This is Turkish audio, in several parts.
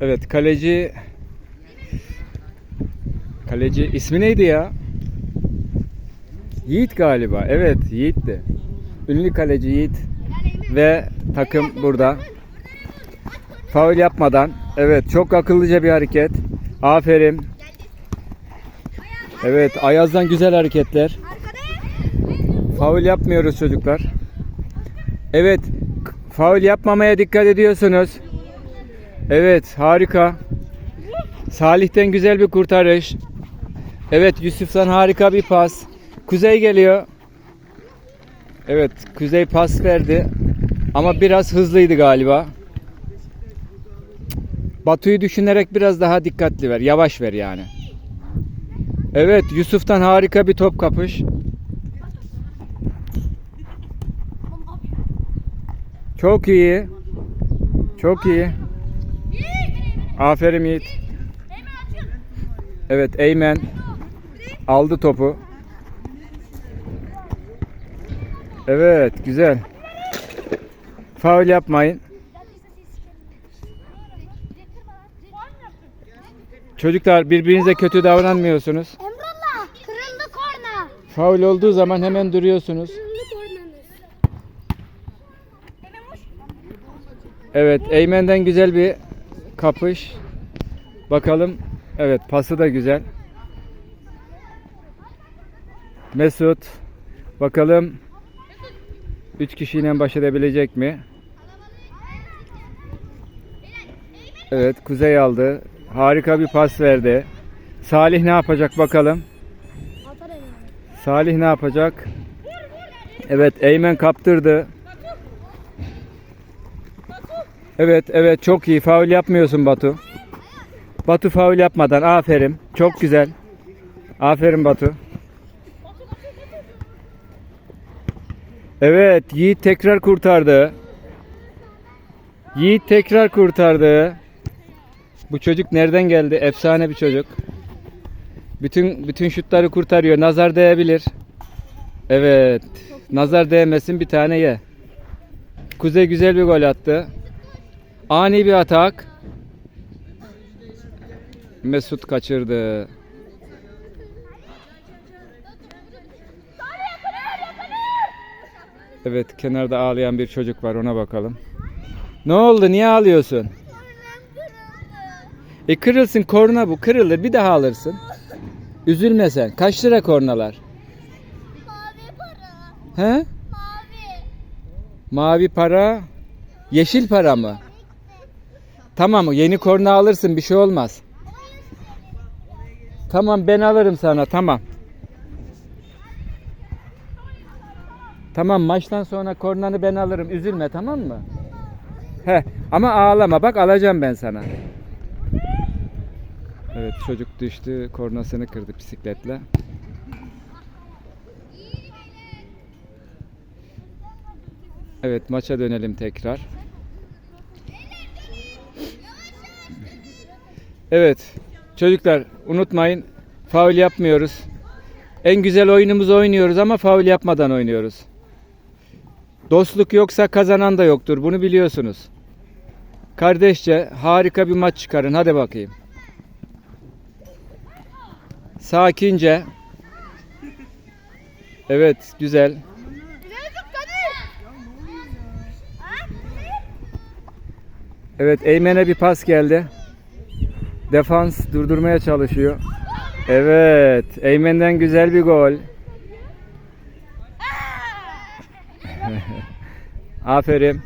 Evet kaleci Kaleci ismi neydi ya? Yiğit galiba. Evet Yiğit'ti. Ünlü kaleci Yiğit ve takım burada. Faul yapmadan. Evet çok akıllıca bir hareket. Aferin. Evet Ayaz'dan güzel hareketler. Faul yapmıyoruz çocuklar. Evet faul yapmamaya dikkat ediyorsunuz. Evet harika. Salih'ten güzel bir kurtarış. Evet Yusuf'tan harika bir pas. Kuzey geliyor. Evet Kuzey pas verdi. Ama biraz hızlıydı galiba. Batu'yu düşünerek biraz daha dikkatli ver. Yavaş ver yani. Evet Yusuf'tan harika bir top kapış. Çok iyi. Çok iyi. Aferin Yiğit. Evet Eymen aldı topu. Evet güzel. Faul yapmayın. Çocuklar birbirinize kötü davranmıyorsunuz. Emrullah kırıldı korna. Faul olduğu zaman hemen duruyorsunuz. Evet Eymen'den güzel bir kapış. Bakalım. Evet pası da güzel. Mesut. Bakalım 3 kişiyle baş edebilecek mi? Evet Kuzey aldı. Harika bir pas verdi. Salih ne yapacak bakalım. Salih ne yapacak? Evet Eymen kaptırdı. Evet evet çok iyi faul yapmıyorsun Batu. Batu faul yapmadan aferin. Çok güzel. Aferin Batu. Evet Yiğit tekrar kurtardı. Yiğit tekrar kurtardı. Bu çocuk nereden geldi? Efsane bir çocuk. Bütün bütün şutları kurtarıyor. Nazar değebilir. Evet. Nazar değmesin bir tane ye. Kuzey güzel bir gol attı. Ani bir atak. Mesut kaçırdı. Evet kenarda ağlayan bir çocuk var ona bakalım. Ne oldu niye ağlıyorsun? E kırılsın korna bu kırılır bir daha alırsın. Üzülme sen. Kaç lira kornalar? Mavi para. He? Mavi. Mavi para, yeşil para mı? Tamam yeni korna alırsın bir şey olmaz. Tamam ben alırım sana tamam. Tamam maçtan sonra kornanı ben alırım üzülme tamam mı? He ama ağlama bak alacağım ben sana. Evet çocuk düştü kornasını kırdı bisikletle. Evet maça dönelim tekrar. Evet çocuklar unutmayın faul yapmıyoruz. En güzel oyunumuzu oynuyoruz ama faul yapmadan oynuyoruz. Dostluk yoksa kazanan da yoktur bunu biliyorsunuz. Kardeşçe harika bir maç çıkarın hadi bakayım. Sakince. Evet güzel. Evet Eymen'e bir pas geldi. Defans durdurmaya çalışıyor. Evet Eymen'den güzel bir gol. Aferin.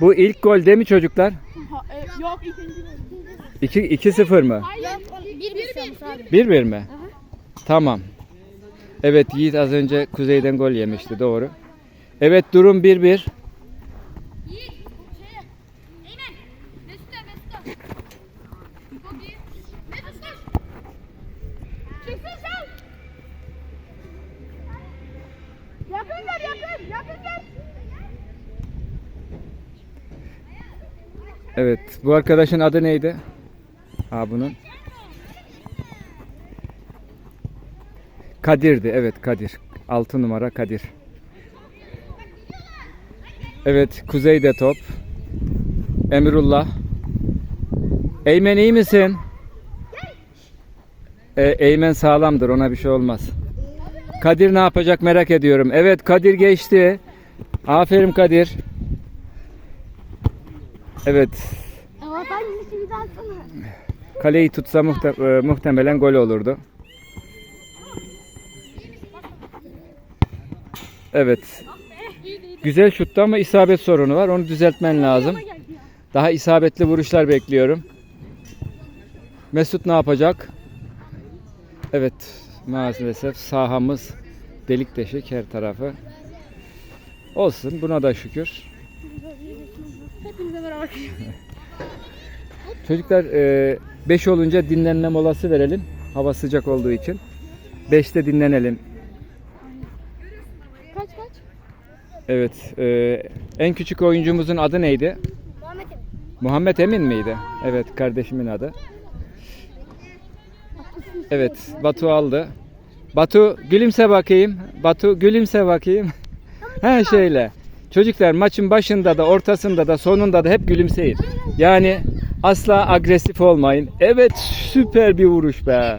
Bu ilk gol değil mi çocuklar? Yok ikinci 2 2-0 mı? Yok bir bir sayımız abi. 1-1 mi? Tamam. Evet Yiğit az önce Kuzey'den gol yemişti doğru. Evet durum 1-1. Eymen. Mesut'a Mesut'a. Çok iyi. Mesut dur. Çıksın sen. Yakın gel yakın yakın gel. Evet bu arkadaşın adı neydi? Ha bunun. Kadir'di evet Kadir. 6 numara Kadir. Evet Kuzey'de top. Emrullah. Eymen iyi misin? E, Eymen sağlamdır ona bir şey olmaz. Kadir ne yapacak merak ediyorum. Evet Kadir geçti. Aferin Kadir. Evet alsana. kaleyi tutsa muhte- e, muhtemelen gol olurdu. Evet. Güzel şuttu ama isabet sorunu var. Onu düzeltmen lazım. Daha isabetli vuruşlar bekliyorum. Mesut ne yapacak? Evet, maalesef sahamız delik deşik her tarafı. Olsun, buna da şükür. Hepinize merhaba. Çocuklar 5 olunca dinlenme molası verelim. Hava sıcak olduğu için. 5'te dinlenelim. Kaç kaç? Evet, e, en küçük oyuncumuzun adı neydi? Muhammed Emin. Muhammed Emin miydi? Evet, kardeşimin adı. Evet, Batu aldı. Batu gülümse bakayım. Batu gülümse bakayım. He şöyle. Çocuklar maçın başında da ortasında da sonunda da hep gülümseyin. Yani asla agresif olmayın. Evet süper bir vuruş be.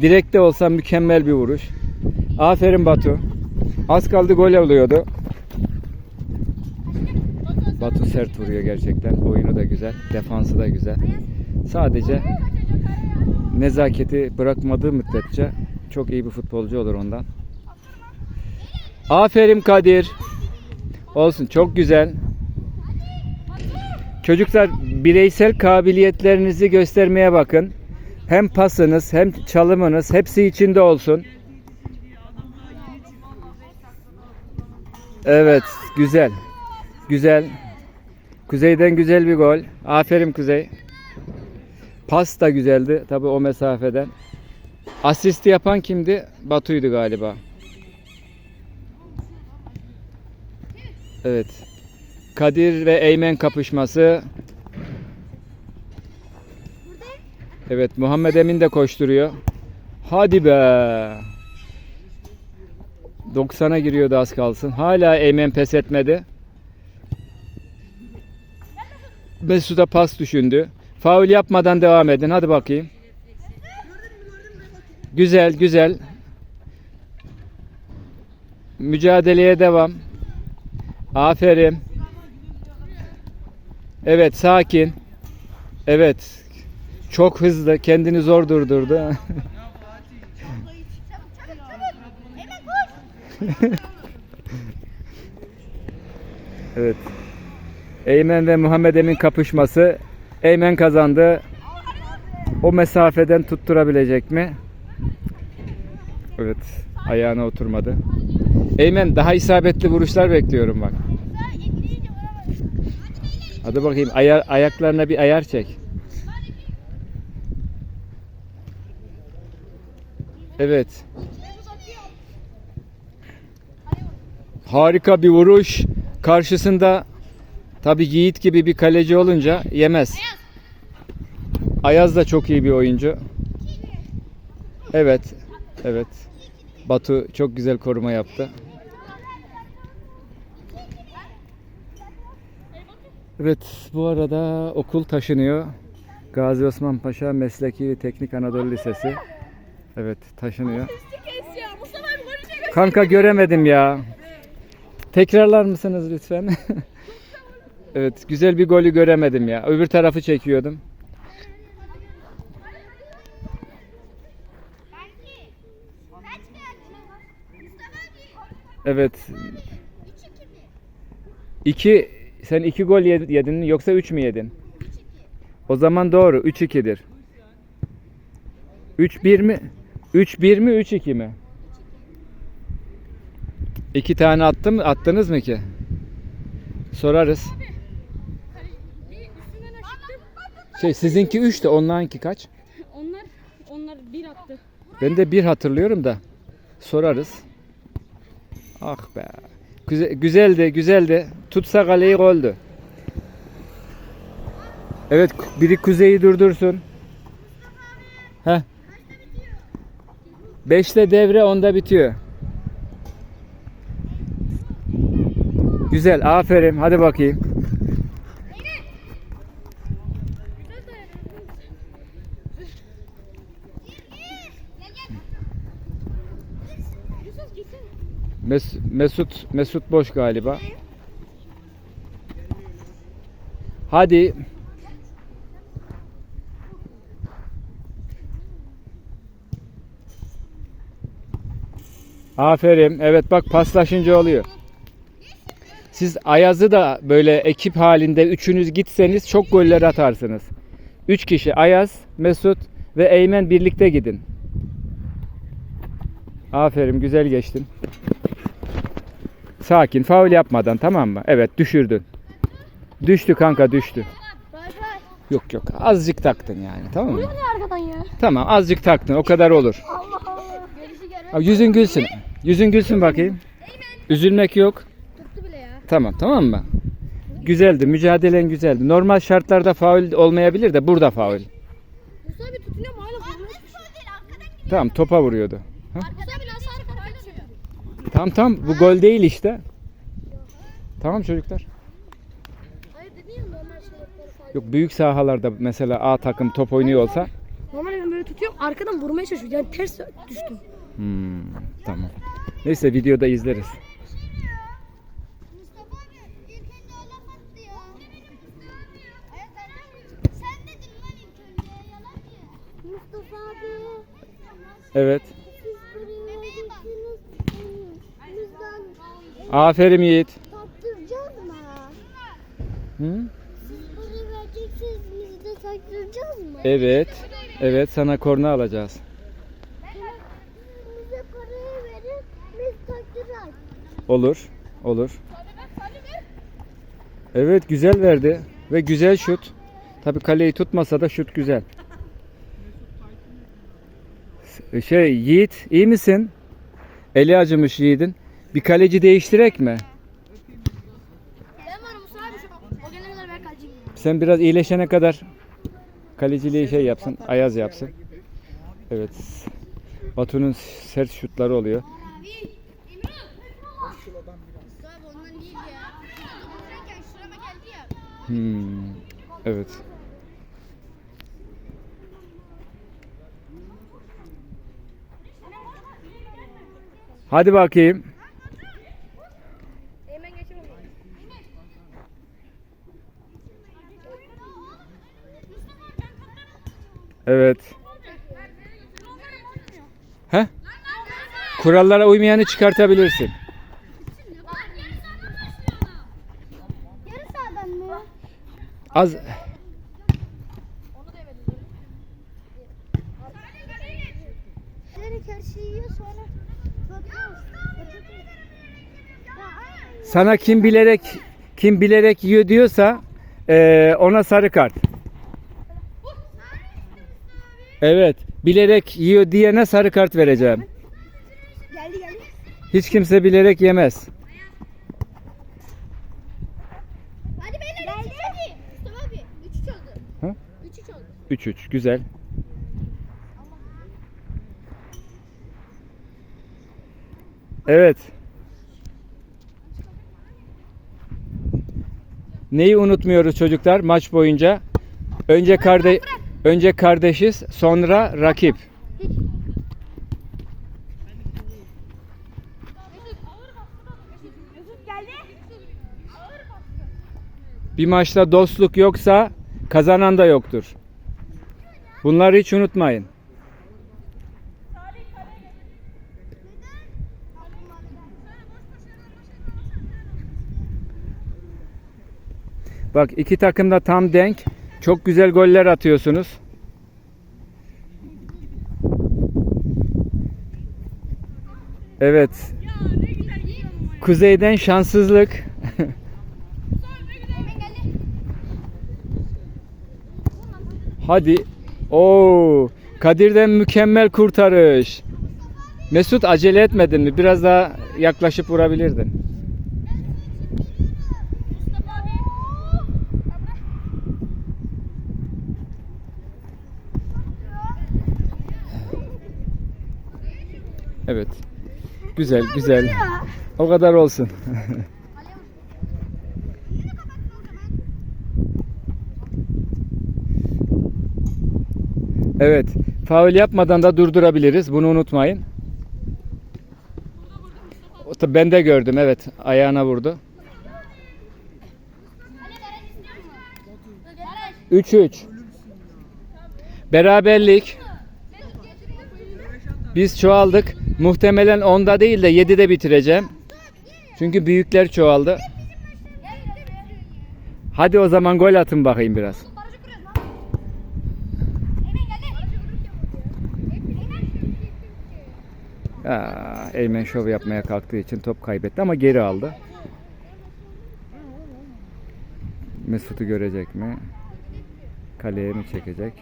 Direkte olsa mükemmel bir vuruş. Aferin Batu. Az kaldı gol oluyordu. Batu sert vuruyor gerçekten. Oyunu da güzel. Defansı da güzel. Sadece nezaketi bırakmadığı müddetçe çok iyi bir futbolcu olur ondan. Aferin Kadir. Olsun çok güzel. Çocuklar bireysel kabiliyetlerinizi göstermeye bakın. Hem pasınız hem çalımınız hepsi içinde olsun. Evet güzel. Güzel. Kuzey'den güzel bir gol. Aferin Kuzey. Pas da güzeldi tabi o mesafeden. Asist yapan kimdi? Batu'ydu galiba. Evet. Kadir ve Eymen kapışması. Evet Muhammed Emin de koşturuyor. Hadi be. 90'a giriyordu az kalsın. Hala Eymen pes etmedi. Mesut'a pas düşündü. Faul yapmadan devam edin. Hadi bakayım. Güzel, güzel. Mücadeleye devam. Aferin. Evet, sakin. Evet. Çok hızlı. Kendini zor durdurdu. evet. Eymen ve Muhammed Emin kapışması. Eymen kazandı. O mesafeden tutturabilecek mi? Evet. Ayağına oturmadı. Eymen daha isabetli vuruşlar bekliyorum bak. Hadi bakayım ayar, ayaklarına bir ayar çek. Evet. Harika bir vuruş. Karşısında tabi Yiğit gibi bir kaleci olunca yemez. Ayaz da çok iyi bir oyuncu. Evet. Evet. Batu çok güzel koruma yaptı. Evet bu arada okul taşınıyor. Gazi Osman Paşa Mesleki Teknik Anadolu Lisesi. Evet taşınıyor. Kanka göremedim ya. Tekrarlar mısınız lütfen? evet güzel bir golü göremedim ya. Öbür tarafı çekiyordum. Evet. İki, sen iki gol yed- yedin yoksa üç mü yedin? O zaman doğru. 3-2'dir. 3-1 mi? 3-1 mi 3-2 mi? İki tane attım, attınız mı ki? Sorarız. Şey sizinki 3 de onlarınki kaç? Onlar onlar bir attı. Ben de bir hatırlıyorum da. Sorarız. Ah be. Güzel, güzeldi, güzeldi. Tutsa kaleyi goldü. Evet, biri kuzeyi durdursun. Heh. Beşte devre, onda bitiyor. Güzel, aferin. Hadi bakayım. Mes- Mesut Mesut boş galiba. Hadi. Aferin. Evet bak paslaşınca oluyor. Siz Ayaz'ı da böyle ekip halinde üçünüz gitseniz çok goller atarsınız. Üç kişi Ayaz, Mesut ve Eymen birlikte gidin. Aferin güzel geçtin. Sakin faul yapmadan tamam mı? Evet düşürdün. Düştü kanka düştü. Yok yok azıcık taktın yani tamam mı? Ne arkadan ya? Tamam azıcık taktın o kadar olur. Allah Allah. Gerisi göre. Abi yüzün gülsün. Yüzün gülsün bakayım. Üzülmek yok. Tuttu bile ya. Tamam tamam mı? Güzeldi mücadelen güzeldi. Normal şartlarda faul olmayabilir de burada faul. Musa abi tutunuyor mu hala? Tamam topa vuruyordu. Musa abi Tamam tamam bu gol değil işte. Tamam çocuklar. Hayır dedin ya normal falan. Yok büyük sahalarda mesela A takım top oynuyor olsa. Normalde ben böyle tutuyorum arkadan vurmaya çalışıyorum. Yani ters düştüm. Hmm, tamam. Neyse videoda izleriz. Mustafa abi ilk önce o laf attı ya. Sen dedin lan ilk önce yalan ya. Mustafa abi. Evet. Siz buraya gittiniz. Bizden Aferin Yiğit. taktıracağız mı? Hı? Siz buraya vereceksiniz biz de taktıracağız mı? Evet. Evet sana korna alacağız. Bize parayı verin biz taktıracağız. Olur. Olur. Evet güzel verdi. Ve güzel şut. Tabi kaleyi tutmasa da şut güzel. Şey Yiğit iyi misin? Eli acımış Yiğit'in. Bir kaleci değiştirek mi? Ben varım Musa abi şu o gelene kadar ben kaleciyim. Sen biraz iyileşene kadar kaleciliği şey yapsın, Ayaz yapsın. Evet. Batu'nun sert şutları oluyor. Mustafa abi ondan değil ya. Otururken şurama geldi ya. Hmm. Evet. Hadi bakayım. Hemen geçemem. Evet. He? Kurallara uymayanı çıkartabilirsin. Az sana kim bilerek kim bilerek yiyor diyorsa eee, ona sarı kart. Evet, bilerek yiyor diyene sarı kart vereceğim. Geldi geldi. Hiç kimse bilerek yemez. Hadi beyler geldi. Hadi. Mustafa abi 3-3 oldu. Ha? 3-3 oldu. 3-3 güzel. Evet. Neyi unutmuyoruz çocuklar maç boyunca? Önce karde önce kardeşiz, sonra rakip. Bir maçta dostluk yoksa kazanan da yoktur. Bunları hiç unutmayın. Bak iki takım da tam denk. Çok güzel goller atıyorsunuz. Evet. Kuzeyden şanssızlık. Hadi. Oo, Kadir'den mükemmel kurtarış. Mesut acele etmedin mi? Biraz daha yaklaşıp vurabilirdin. Evet. Güzel, güzel. O kadar olsun. Evet. Faul yapmadan da durdurabiliriz. Bunu unutmayın. Ben de gördüm evet. Ayağına vurdu. 3-3. Beraberlik. Biz çoğaldık. Muhtemelen 10'da değil de 7'de bitireceğim. Çünkü büyükler çoğaldı. Hadi o zaman gol atın bakayım biraz. Aa, Eymen şov yapmaya kalktığı için top kaybetti ama geri aldı. Mesut'u görecek mi? Kaleye mi çekecek?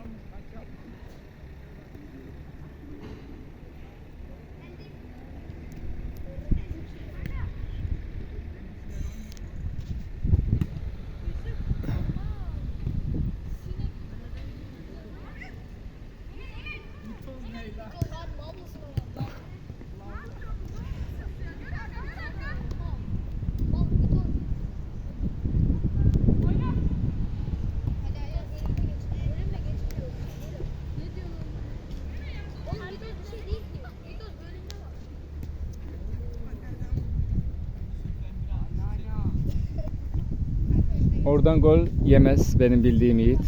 Oradan gol yemez benim bildiğim Yiğit.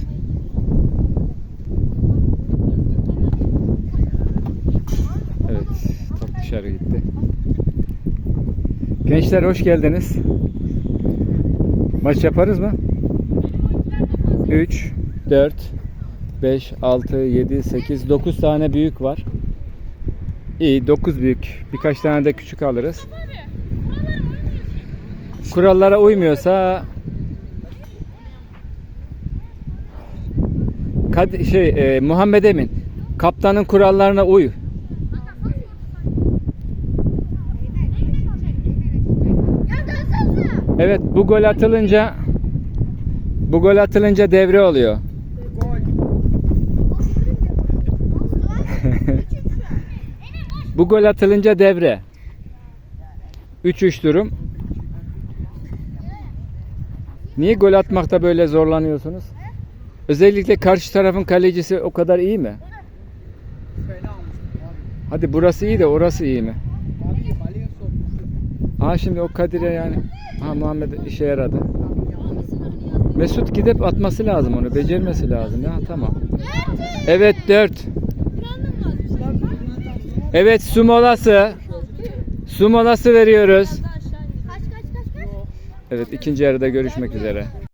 Evet, top dışarı gitti. Gençler hoş geldiniz. Maç yaparız mı? 3, 4, 5, 6, 7, 8, 9 tane büyük var. İyi 9 büyük. Birkaç tane de küçük alırız. Kurallara uymuyorsa Kad şey e, Muhammed Emin kaptanın kurallarına uy. Evet bu gol atılınca bu gol atılınca devre oluyor. bu gol atılınca devre. 3-3 durum. Niye gol atmakta böyle zorlanıyorsunuz? Özellikle karşı tarafın kalecisi o kadar iyi mi? Hadi burası iyi de orası iyi mi? Aa şimdi o Kadir'e yani. Ha Muhammed işe yaradı. Mesut gidip atması lazım onu. Becermesi lazım. Ya tamam. Evet 4. Evet su molası. Su molası veriyoruz. Evet ikinci yarıda görüşmek üzere.